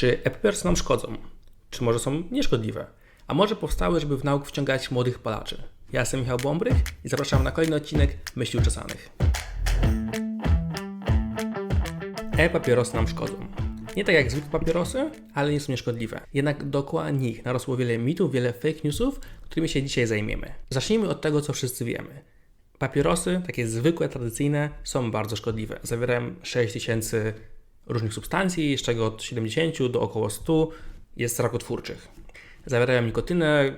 Czy e-papierosy nam szkodzą? Czy może są nieszkodliwe? A może powstały, żeby w nauk wciągać młodych palaczy? Ja jestem Michał Bąbrych i zapraszam na kolejny odcinek Myśli Uczesanych. E-papierosy nam szkodzą. Nie tak jak zwykłe papierosy, ale nie są nieszkodliwe. Jednak dookoła nich narosło wiele mitów, wiele fake newsów, którymi się dzisiaj zajmiemy. Zacznijmy od tego, co wszyscy wiemy. Papierosy, takie zwykłe, tradycyjne, są bardzo szkodliwe. Zawierają 6000 różnych substancji, z czego od 70 do około 100 jest rakotwórczych. Zawierają nikotynę,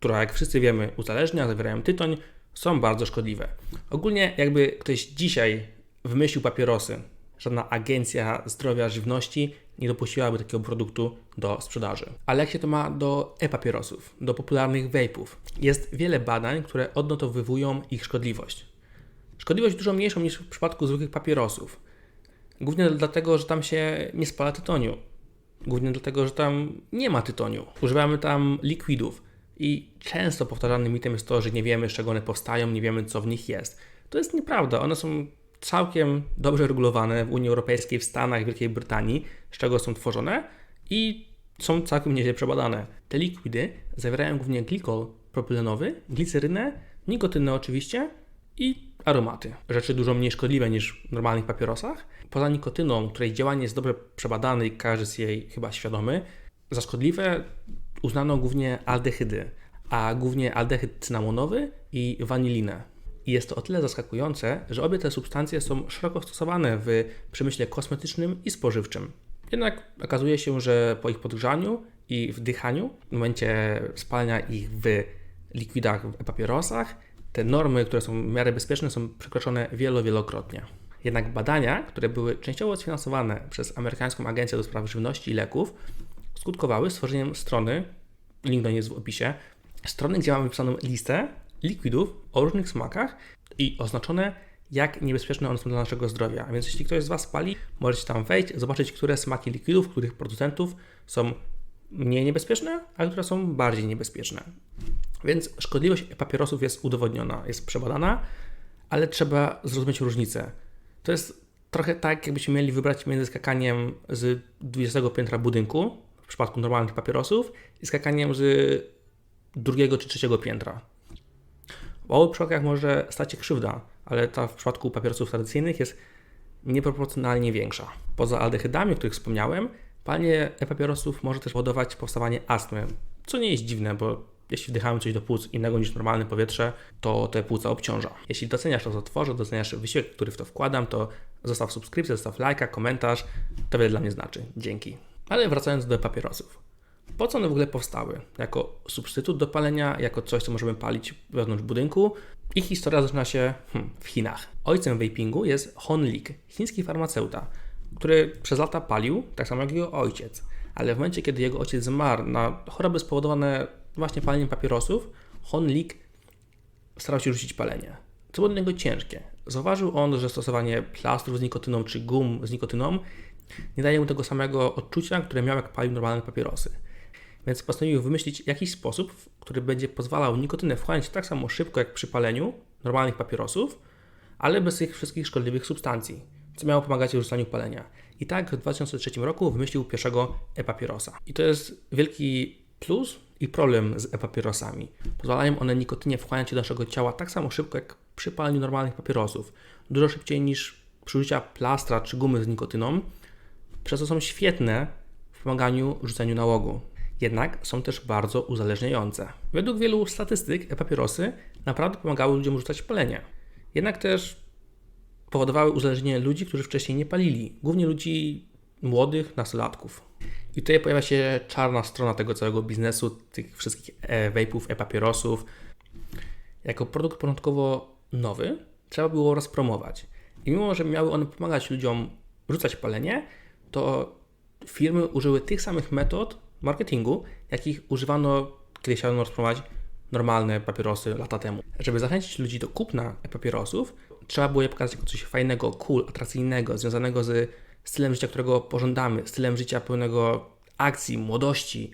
która jak wszyscy wiemy uzależnia, zawierają tytoń, są bardzo szkodliwe. Ogólnie jakby ktoś dzisiaj wymyślił papierosy, żadna agencja zdrowia żywności nie dopuściłaby takiego produktu do sprzedaży. Ale jak się to ma do e-papierosów, do popularnych vape'ów? Jest wiele badań, które odnotowywują ich szkodliwość. Szkodliwość dużo mniejszą niż w przypadku zwykłych papierosów. Głównie dlatego, że tam się nie spala tytoniu. Głównie dlatego, że tam nie ma tytoniu. Używamy tam likwidów. I często powtarzanym mitem jest to, że nie wiemy, z czego one powstają, nie wiemy, co w nich jest. To jest nieprawda. One są całkiem dobrze regulowane w Unii Europejskiej, w Stanach, w Wielkiej Brytanii, z czego są tworzone i są całkiem nieźle przebadane. Te likwidy zawierają głównie glikol propylenowy, glicerynę, nikotynę oczywiście i aromaty. Rzeczy dużo mniej szkodliwe niż w normalnych papierosach. Poza nikotyną, której działanie jest dobrze przebadane i każdy jest jej chyba świadomy, za szkodliwe uznano głównie aldehydy, a głównie aldehyd cynamonowy i wanilinę. I jest to o tyle zaskakujące, że obie te substancje są szeroko stosowane w przemyśle kosmetycznym i spożywczym. Jednak okazuje się, że po ich podgrzaniu i wdychaniu, w momencie spalania ich w likwidach, w papierosach, te normy, które są w miarę bezpieczne, są przekroczone wielo, wielokrotnie. Jednak badania, które były częściowo sfinansowane przez amerykańską agencję do spraw żywności i leków, skutkowały stworzeniem strony, link do niej jest w opisie, strony, gdzie mamy wypisaną listę likwidów o różnych smakach i oznaczone, jak niebezpieczne one są dla naszego zdrowia. A więc jeśli ktoś z Was pali, możecie tam wejść, zobaczyć, które smaki likwidów, których producentów są mniej niebezpieczne, a które są bardziej niebezpieczne. Więc szkodliwość papierosów jest udowodniona, jest przebadana, ale trzeba zrozumieć różnicę. To jest trochę tak, jakbyśmy mieli wybrać między skakaniem z 20 piętra budynku, w przypadku normalnych papierosów, i skakaniem z drugiego czy trzeciego piętra. W obu przypadkach może stać się krzywda, ale ta w przypadku papierosów tradycyjnych jest nieproporcjonalnie większa. Poza aldehydami, o których wspomniałem, palenie e-papierosów może też powodować powstawanie astmy, co nie jest dziwne, bo jeśli wdychamy coś do płuc innego niż normalne powietrze, to te płuca obciąża. Jeśli doceniasz to, co tworzę, doceniasz wysiłek, który w to wkładam, to zostaw subskrypcję, zostaw lajka, komentarz. To wiele dla mnie znaczy. Dzięki. Ale wracając do papierosów. Po co one w ogóle powstały? Jako substytut do palenia, jako coś, co możemy palić wewnątrz budynku. Ich historia zaczyna się hmm, w Chinach. Ojcem vapingu jest Hon Lik, chiński farmaceuta, który przez lata palił, tak samo jak jego ojciec. Ale w momencie, kiedy jego ojciec zmarł na choroby spowodowane właśnie paleniem papierosów, Hon Lik starał się rzucić palenie. Co było dla niego ciężkie. Zauważył on, że stosowanie plastrów z nikotyną czy gum z nikotyną nie daje mu tego samego odczucia, które miał jak palił normalne papierosy. Więc postanowił wymyślić jakiś sposób, który będzie pozwalał nikotynę wchłaniać tak samo szybko jak przy paleniu normalnych papierosów, ale bez tych wszystkich szkodliwych substancji, co miało pomagać w rzucaniu palenia. I tak w 2003 roku wymyślił pierwszego e-papierosa. I to jest wielki plus i problem z e-papierosami. Pozwalają one nikotynie wchłaniać do naszego ciała tak samo szybko jak przy paleniu normalnych papierosów. Dużo szybciej niż przy użyciu plastra czy gumy z nikotyną, przez co są świetne w pomaganiu rzuceniu nałogu jednak są też bardzo uzależniające. Według wielu statystyk e-papierosy naprawdę pomagały ludziom rzucać palenie. Jednak też powodowały uzależnienie ludzi, którzy wcześniej nie palili, głównie ludzi młodych, nastolatków. I tutaj pojawia się czarna strona tego całego biznesu, tych wszystkich e-vape'ów, e-papierosów. Jako produkt początkowo nowy trzeba było rozpromować. I mimo, że miały one pomagać ludziom rzucać palenie, to firmy użyły tych samych metod marketingu, jakich używano, kiedy chciano rozpromować normalne papierosy lata temu. Żeby zachęcić ludzi do kupna papierosów, trzeba było je pokazać jako coś fajnego, cool, atrakcyjnego, związanego z stylem życia, którego pożądamy, stylem życia pełnego akcji, młodości,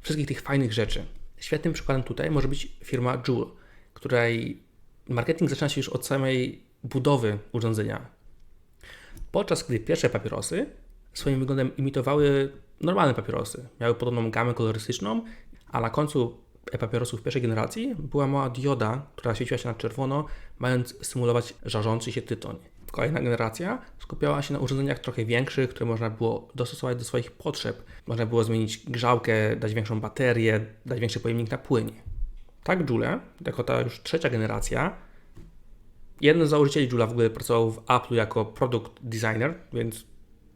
wszystkich tych fajnych rzeczy. Świetnym przykładem tutaj może być firma Joule, której marketing zaczyna się już od samej budowy urządzenia. Podczas gdy pierwsze papierosy swoim wyglądem imitowały normalne papierosy. Miały podobną gamę kolorystyczną, a na końcu e-papierosów pierwszej generacji była mała dioda, która świeciła się na czerwono, mając symulować żarzący się tytoń. Kolejna generacja skupiała się na urządzeniach trochę większych, które można było dostosować do swoich potrzeb. Można było zmienić grzałkę, dać większą baterię, dać większy pojemnik na płyn. Tak Joule, jako ta już trzecia generacja, jeden z założycieli Joula w ogóle pracował w Apple jako product designer, więc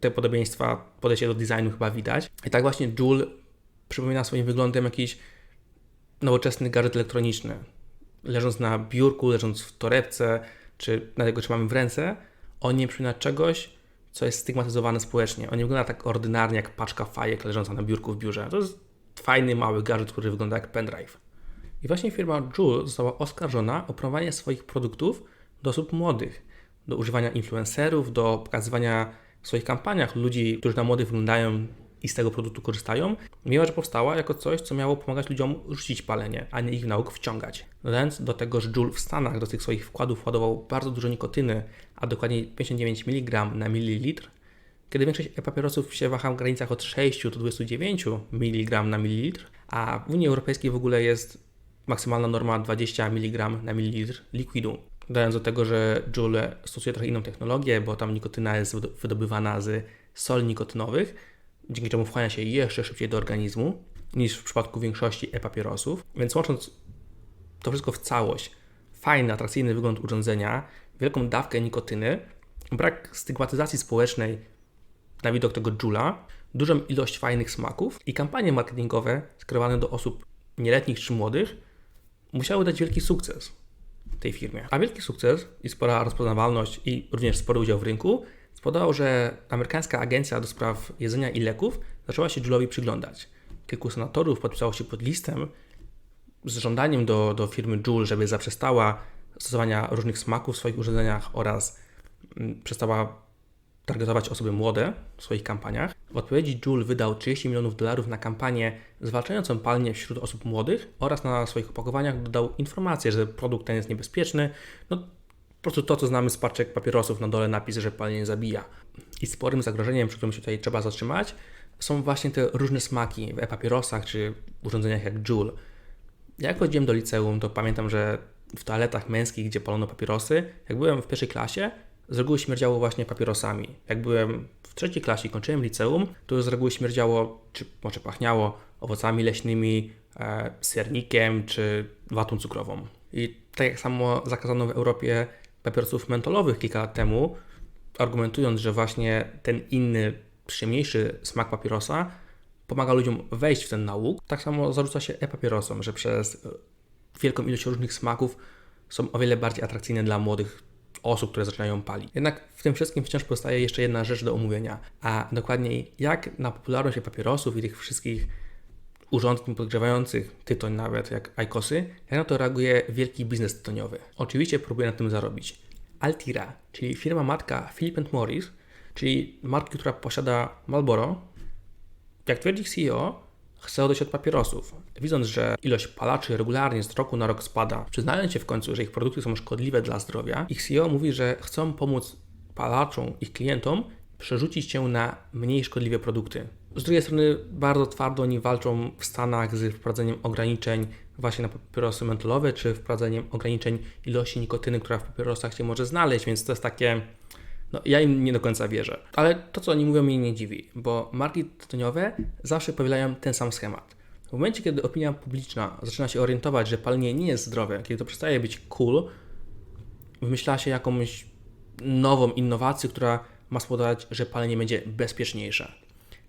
te podobieństwa podejście do designu chyba widać. I tak właśnie Joule przypomina swoim wyglądem jakiś nowoczesny gadżet elektroniczny. Leżąc na biurku, leżąc w torebce, czy na tego trzymamy w ręce, on nie przypomina czegoś, co jest stygmatyzowane społecznie. On nie wygląda tak ordynarnie jak paczka fajek leżąca na biurku w biurze. To jest fajny, mały gadżet, który wygląda jak pendrive. I właśnie firma Joule została oskarżona o promowanie swoich produktów do osób młodych, do używania influencerów, do pokazywania w swoich kampaniach ludzi, którzy na młodych wyglądają i z tego produktu korzystają, mimo że powstała jako coś, co miało pomagać ludziom rzucić palenie, a nie ich nauk wciągać. Dodając do tego, że Joule w Stanach do tych swoich wkładów wkładował bardzo dużo nikotyny, a dokładniej 59 mg na mililitr, kiedy większość e-papierosów się waha w granicach od 6 do 29 mg na mililitr, a w Unii Europejskiej w ogóle jest maksymalna norma 20 mg na mililitr likwidu. Dodając do tego, że Joule stosuje trochę inną technologię, bo tam nikotyna jest wydobywana z soli nikotynowych, dzięki czemu wchłania się jeszcze szybciej do organizmu niż w przypadku większości e-papierosów. Więc łącząc to wszystko w całość, fajny, atrakcyjny wygląd urządzenia, wielką dawkę nikotyny, brak stygmatyzacji społecznej na widok tego Jula, dużą ilość fajnych smaków i kampanie marketingowe skierowane do osób nieletnich czy młodych musiały dać wielki sukces tej firmie. A wielki sukces i spora rozpoznawalność i również spory udział w rynku spowodował, że amerykańska agencja do spraw jedzenia i leków zaczęła się Jule'owi przyglądać. Kilku senatorów podpisało się pod listem z żądaniem do, do firmy Joule, żeby zaprzestała stosowania różnych smaków w swoich urządzeniach oraz mm, przestała targetować osoby młode w swoich kampaniach. W odpowiedzi Joule wydał 30 milionów dolarów na kampanię zwalczającą palenie wśród osób młodych oraz na swoich opakowaniach dodał informację, że produkt ten jest niebezpieczny. No, po prostu to, co znamy z paczek papierosów, na dole napis, że palenie zabija. I sporym zagrożeniem, przy którym się tutaj trzeba zatrzymać, są właśnie te różne smaki w e-papierosach czy urządzeniach jak Joule. Jak chodziłem do liceum, to pamiętam, że w toaletach męskich, gdzie palono papierosy, jak byłem w pierwszej klasie, z reguły śmierdziało właśnie papierosami. Jak byłem w trzeciej klasie i kończyłem liceum, to z reguły śmierdziało, czy może pachniało owocami leśnymi, e, sernikiem czy watą cukrową. I tak jak samo zakazano w Europie papierosów mentolowych kilka lat temu, argumentując, że właśnie ten inny, przyjemniejszy smak papierosa pomaga ludziom wejść w ten nauk, tak samo zarzuca się e-papierosom, że przez wielką ilość różnych smaków są o wiele bardziej atrakcyjne dla młodych osób, które zaczynają palić. Jednak w tym wszystkim wciąż pozostaje jeszcze jedna rzecz do omówienia, a dokładniej jak na popularność papierosów i tych wszystkich urządzeń podgrzewających tytoń nawet, jak IQOSy, jak na to reaguje wielki biznes tytoniowy. Oczywiście próbuje na tym zarobić. Altira, czyli firma matka Philip Morris, czyli marki, która posiada Marlboro, jak twierdzi CEO, chce odejść od papierosów. Widząc, że ilość palaczy regularnie z roku na rok spada, przyznając się w końcu, że ich produkty są szkodliwe dla zdrowia, ich CEO mówi, że chcą pomóc palaczom, ich klientom przerzucić się na mniej szkodliwe produkty. Z drugiej strony bardzo twardo oni walczą w Stanach z wprowadzeniem ograniczeń właśnie na papierosy mentolowe, czy wprowadzeniem ograniczeń ilości nikotyny, która w papierosach się może znaleźć, więc to jest takie no, ja im nie do końca wierzę. Ale to, co oni mówią, mnie nie dziwi, bo marki tytoniowe zawsze powielają ten sam schemat. W momencie, kiedy opinia publiczna zaczyna się orientować, że palenie nie jest zdrowe, kiedy to przestaje być cool, wymyśla się jakąś nową innowację, która ma spowodować, że palenie będzie bezpieczniejsze.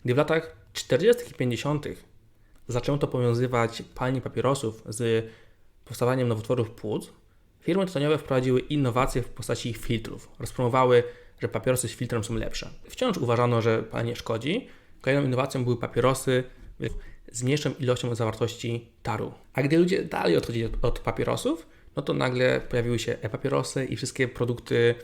Gdy w latach 40. i 50. zaczęto powiązywać palenie papierosów z powstawaniem nowotworów płuc, firmy tytoniowe wprowadziły innowacje w postaci filtrów. Rozpromowały że papierosy z filtrem są lepsze. Wciąż uważano, że palenie szkodzi. Kolejną innowacją były papierosy z mniejszą ilością zawartości taru. A gdy ludzie dalej odchodzili od, od papierosów, no to nagle pojawiły się e-papierosy i wszystkie produkty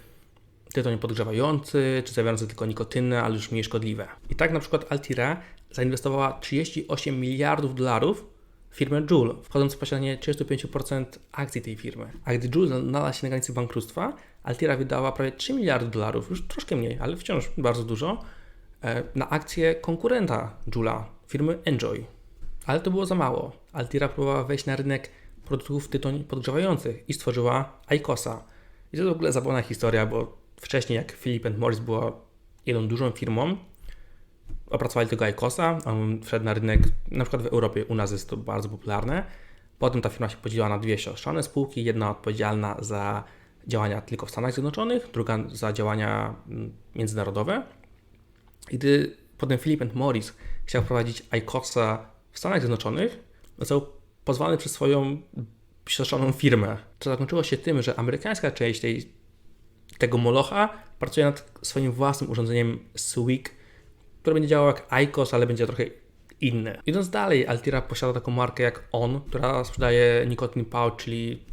tytoń podgrzewający, czy zawierające tylko nikotynę, ale już mniej szkodliwe. I tak na przykład Altira zainwestowała 38 miliardów dolarów w firmę Joule, wchodząc w posiadanie 35% akcji tej firmy. A gdy Joule znalazł się na granicy bankructwa, Altira wydała prawie 3 miliardy dolarów, już troszkę mniej, ale wciąż bardzo dużo, e, na akcję konkurenta Jula, firmy Enjoy. Ale to było za mało. Altira próbowała wejść na rynek produktów tytoń podgrzewających i stworzyła ICOSa. I to w ogóle zabawna historia, bo wcześniej jak Philip Morris była jedną dużą firmą, opracowali tego ICOSa, on wszedł na rynek, na przykład w Europie, u nas jest to bardzo popularne. Potem ta firma się podzieliła na dwie siostrzane spółki, jedna odpowiedzialna za działania tylko w Stanach Zjednoczonych, druga za działania mm, międzynarodowe. I gdy potem Philip Morris chciał prowadzić ICOSa w Stanach Zjednoczonych, został pozwany przez swoją siostrzaną firmę. To zakończyło się tym, że amerykańska część tej, tego molocha pracuje nad swoim własnym urządzeniem SWIG, które będzie działało jak ICOS, ale będzie trochę inne. Idąc dalej, Altira posiada taką markę jak On, która sprzedaje nikotin pouch, czyli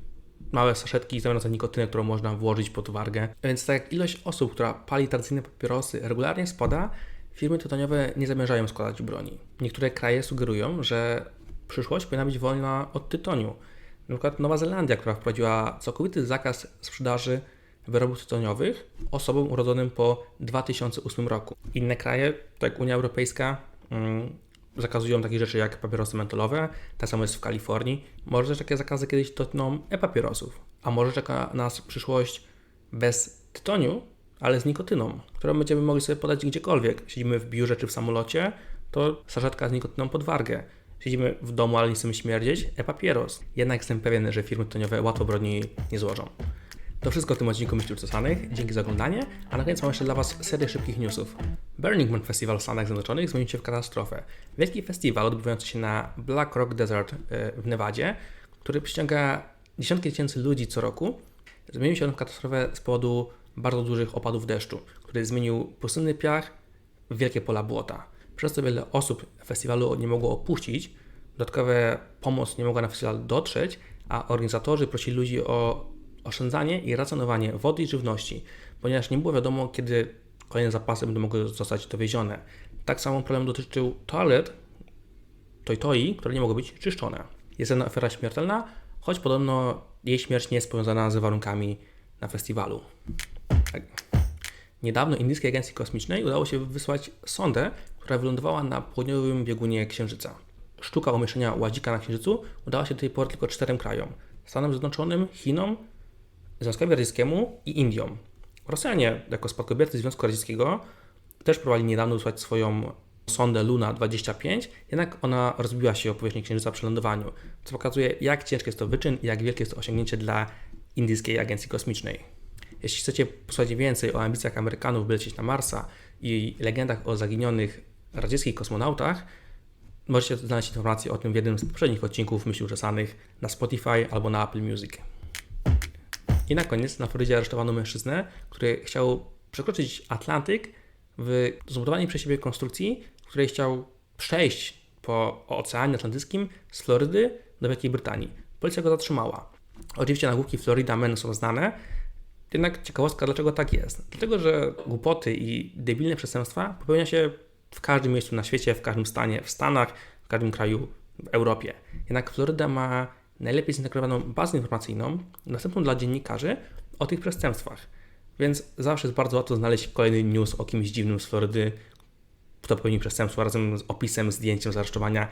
małe saszetki zawierające nikotynę, którą można włożyć pod wargę. Więc tak jak ilość osób, która pali tradycyjne papierosy regularnie spada, firmy tytoniowe nie zamierzają składać broni. Niektóre kraje sugerują, że przyszłość powinna być wolna od tytoniu. Na przykład Nowa Zelandia, która wprowadziła całkowity zakaz sprzedaży wyrobów tytoniowych osobom urodzonym po 2008 roku. Inne kraje, tak jak Unia Europejska, mm, zakazują takich rzeczy jak papierosy mentolowe, tak samo jest w Kalifornii. Może też takie zakazy kiedyś dotkną e-papierosów, a może czeka nas przyszłość bez tytoniu, ale z nikotyną, którą będziemy mogli sobie podać gdziekolwiek. Siedzimy w biurze czy w samolocie, to saszetka z nikotyną pod wargę. Siedzimy w domu, ale nie chcemy śmierdzieć, e-papieros. Jednak jestem pewien, że firmy tytoniowe łatwo broni nie złożą. To wszystko w tym odcinku Myśli Uczesanych. Dzięki za oglądanie, a na koniec mam jeszcze dla Was serię szybkich newsów. Burning Man Festival w Stanach Zjednoczonych zmienił się w katastrofę. Wielki festiwal odbywający się na Black Rock Desert e, w Nevadzie, który przyciąga dziesiątki tysięcy ludzi co roku, zmienił się on w katastrofę z powodu bardzo dużych opadów deszczu, który zmienił pustynny piach w wielkie pola błota. Przez to wiele osób festiwalu nie mogło opuścić, dodatkowa pomoc nie mogła na festiwal dotrzeć, a organizatorzy prosili ludzi o oszczędzanie i racjonowanie wody i żywności, ponieważ nie było wiadomo, kiedy kolejne zapasy będą mogły zostać dowiezione. Tak samo problem dotyczył toalet toj-toi, które nie mogły być czyszczone. Jest jedna ofiara śmiertelna, choć podobno jej śmierć nie jest powiązana z warunkami na festiwalu. Tak. Niedawno indyjskiej agencji kosmicznej udało się wysłać sondę, która wylądowała na południowym biegunie Księżyca. Sztuka umieszczenia ładzika na Księżycu udała się do tej pory tylko czterem krajom. Stanom Zjednoczonym, Chinom, Związkowi Radzieckiemu i Indiom. Rosjanie, jako spadkobiercy Związku Radzieckiego, też próbowali niedawno wysłać swoją sondę Luna 25, jednak ona rozbiła się o powierzchnię Księżyca przy lądowaniu, co pokazuje, jak ciężki jest to wyczyn i jak wielkie jest to osiągnięcie dla indyjskiej agencji kosmicznej. Jeśli chcecie posłuchać więcej o ambicjach Amerykanów, by lecieć na Marsa i legendach o zaginionych radzieckich kosmonautach, możecie znaleźć informacje o tym w jednym z poprzednich odcinków Myśli Uczesanych na Spotify albo na Apple Music. I na koniec na Florydzie aresztowano mężczyznę, który chciał przekroczyć Atlantyk w zbudowanej przez siebie konstrukcji, w której chciał przejść po Oceanie Atlantyckim z Florydy do Wielkiej Brytanii. Policja go zatrzymała. Oczywiście nagłówki Florida Men są znane, jednak ciekawostka, dlaczego tak jest. Dlatego, że głupoty i debilne przestępstwa popełnia się w każdym miejscu na świecie, w każdym stanie, w Stanach, w każdym kraju w Europie. Jednak Floryda ma najlepiej zintegrowaną bazę informacyjną, dostępną dla dziennikarzy o tych przestępstwach. Więc zawsze jest bardzo łatwo znaleźć kolejny news o kimś dziwnym z Florydy, kto popełnił przestępstwo razem z opisem, zdjęciem zaresztowania